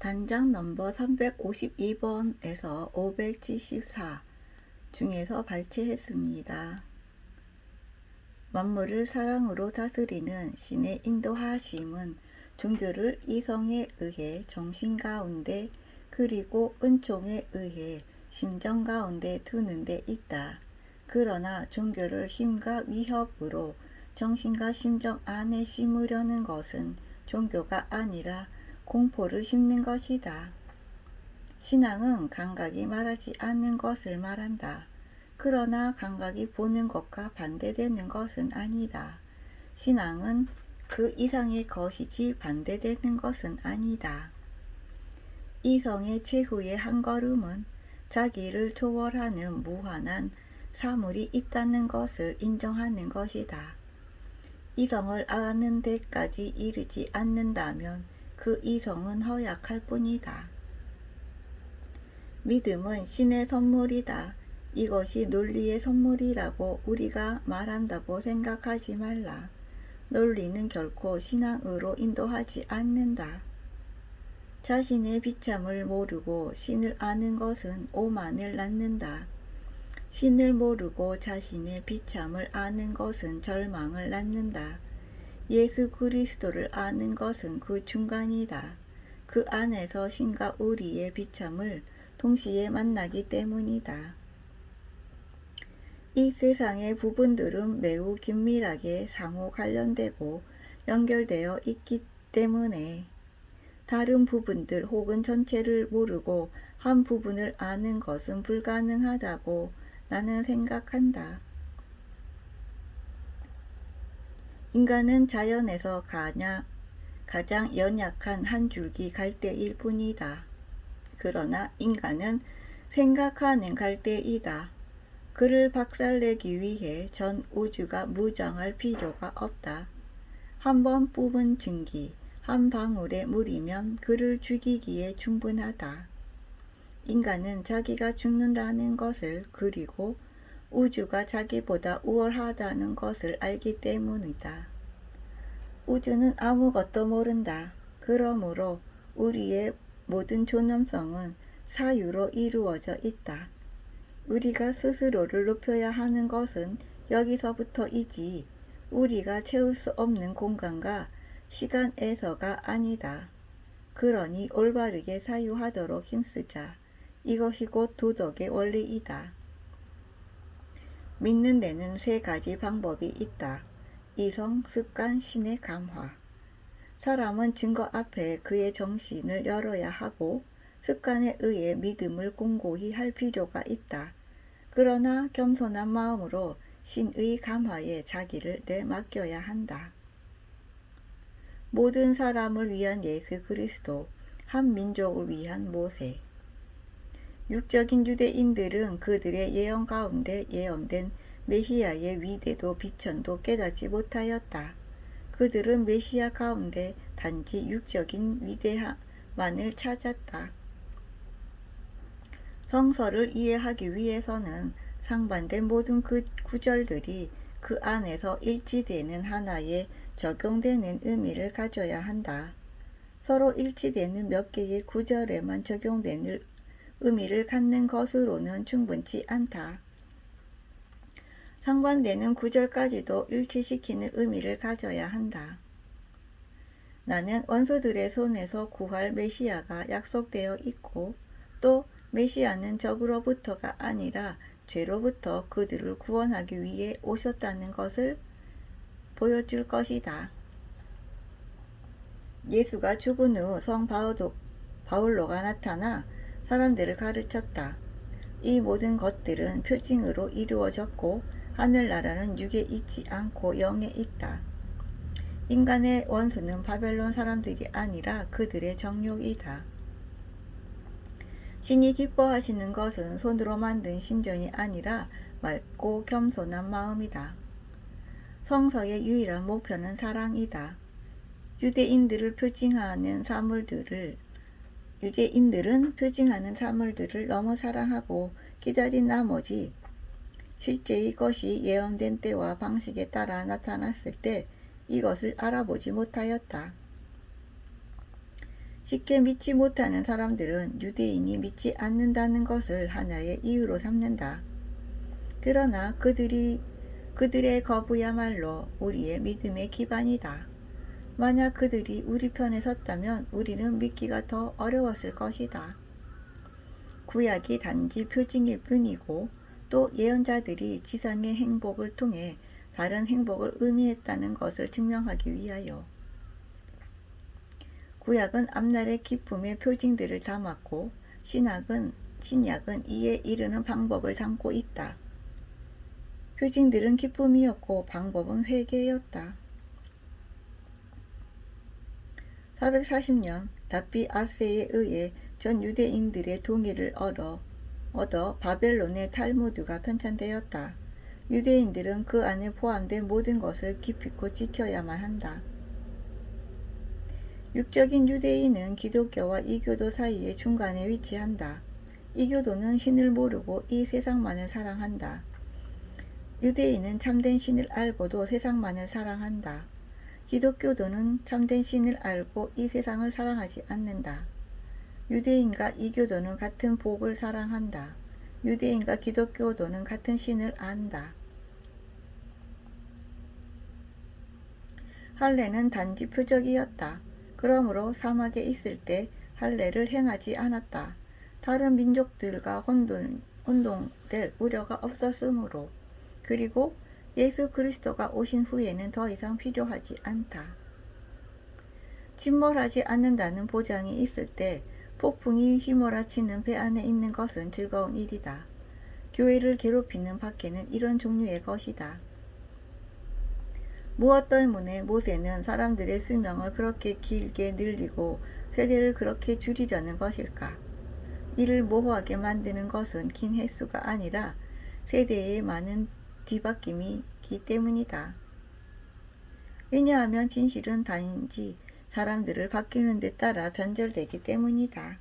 단장 넘버 352번에서 574 중에서 발췌했습니다. 만물을 사랑으로 다스리는 신의 인도하심은 종교를 이성에 의해 정신 가운데 그리고 은총에 의해 심정 가운데 두는 데 있다. 그러나 종교를 힘과 위협으로 정신과 심정 안에 심으려는 것은 종교가 아니라 공포를 심는 것이다. 신앙은 감각이 말하지 않는 것을 말한다. 그러나 감각이 보는 것과 반대되는 것은 아니다. 신앙은 그 이상의 것이지 반대되는 것은 아니다. 이성의 최후의 한 걸음은 자기를 초월하는 무한한 사물이 있다는 것을 인정하는 것이다. 이성을 아는 데까지 이르지 않는다면 그 이성은 허약할 뿐이다. 믿음은 신의 선물이다. 이것이 논리의 선물이라고 우리가 말한다고 생각하지 말라. 논리는 결코 신앙으로 인도하지 않는다. 자신의 비참을 모르고 신을 아는 것은 오만을 낳는다. 신을 모르고 자신의 비참을 아는 것은 절망을 낳는다. 예수 그리스도를 아는 것은 그 중간이다. 그 안에서 신과 우리의 비참을 동시에 만나기 때문이다. 이 세상의 부분들은 매우 긴밀하게 상호 관련되고 연결되어 있기 때문에 다른 부분들 혹은 전체를 모르고 한 부분을 아는 것은 불가능하다고 나는 생각한다. 인간은 자연에서 가냐, 가장 연약한 한 줄기 갈대일 뿐이다. 그러나 인간은 생각하는 갈대이다. 그를 박살내기 위해 전 우주가 무장할 필요가 없다. 한 번 뽑은 증기, 한 방울의 물이면 그를 죽이기에 충분하다. 인간은 자기가 죽는다는 것을 그리고 우주가 자기보다 우월하다는 것을 알기 때문이다. 우주는 아무것도 모른다. 그러므로 우리의 모든 존엄성은 사유로 이루어져 있다. 우리가 스스로를 높여야 하는 것은 여기서부터이지 우리가 채울 수 없는 공간과 시간에서가 아니다. 그러니 올바르게 사유하도록 힘쓰자. 이것이 곧 도덕의 원리이다. 믿는 데는 세 가지 방법이 있다. 이성, 습관, 신의 감화. 사람은 증거 앞에 그의 정신을 열어야 하고 습관에 의해 믿음을 공고히 할 필요가 있다. 그러나 겸손한 마음으로 신의 감화에 자기를 내맡겨야 한다. 모든 사람을 위한 예수 그리스도, 한 민족을 위한 모세. 육적인 유대인들은 그들의 예언 가운데 예언된 메시아의 위대도 비천도 깨닫지 못하였다. 그들은 메시아 가운데 단지 육적인 위대함만을 찾았다. 성서를 이해하기 위해서는 상반된 모든 그 구절들이 그 안에서 일치되는 하나의 적용되는 의미를 가져야 한다. 서로 일치되는 몇 개의 구절에만 적용되는 의미를 갖는 것으로는 충분치 않다. 상반되는 구절까지도 일치시키는 의미를 가져야 한다. 나는 원수들의 손에서 구할 메시아가 약속되어 있고 또 메시아는 적으로부터가 아니라 죄로부터 그들을 구원하기 위해 오셨다는 것을 보여줄 것이다. 예수가 죽은 후 성 바울로가 나타나 사람들을 가르쳤다. 이 모든 것들은 표징으로 이루어졌고 하늘나라는 육에 있지 않고 영에 있다. 인간의 원수는 바벨론 사람들이 아니라 그들의 정욕이다. 신이 기뻐하시는 것은 손으로 만든 신전이 아니라 맑고 겸손한 마음이다. 성서의 유일한 목표는 사랑이다. 유대인들을 표징하는 사물들을 유대인들은 표징하는 사물들을 너무 사랑하고 기다린 나머지 실제 이것이 예언된 때와 방식에 따라 나타났을 때 이것을 알아보지 못하였다. 쉽게 믿지 못하는 사람들은 유대인이 믿지 않는다는 것을 하나의 이유로 삼는다. 그러나 그들이 그들의 거부야말로 우리의 믿음의 기반이다. 만약 그들이 우리 편에 섰다면 우리는 믿기가 더 어려웠을 것이다. 구약이 단지 표징일 뿐이고 또 예언자들이 지상의 행복을 통해 다른 행복을 의미했다는 것을 증명하기 위하여 구약은 앞날의 기쁨의 표징들을 담았고 신약은 신약은 이에 이르는 방법을 담고 있다. 표징들은 기쁨이었고 방법은 회개였다. 440년 라비 아세에 의해 전 유대인들의 동의를 얻어, 얻어 바벨론의 탈무드가 편찬되었다. 유대인들은 그 안에 포함된 모든 것을 기필코 지켜야만 한다. 육적인 유대인은 기독교와 이교도 사이의 중간에 위치한다. 이교도는 신을 모르고 이 세상만을 사랑한다. 유대인은 참된 신을 알고도 세상만을 사랑한다. 기독교도는 참된 신을 알고 이 세상을 사랑하지 않는다. 유대인과 이교도는 같은 복을 사랑한다. 유대인과 기독교도는 같은 신을 안다. 할례는 단지 표적이었다. 그러므로 사막에 있을 때 할례를 행하지 않았다. 다른 민족들과 혼돈, 혼동될 우려가 없었으므로 그리고 예수 그리스도가 오신 후에는 더 이상 필요하지 않다. 침몰하지 않는다는 보장이 있을 때 폭풍이 휘몰아치는 배 안에 있는 것은 즐거운 일이다. 교회를 괴롭히는 밖에는 이런 종류의 것이다. 무엇 때문에 모세는 사람들의 수명을 그렇게 길게 늘리고 세대를 그렇게 줄이려는 것일까? 이를 모호하게 만드는 것은 긴 횟수가 아니라 세대의 많은 뒤바뀜이기 때문이다. 왜냐하면 진실은 단지 사람들을 바뀌는 데 따라 변절되기 때문이다.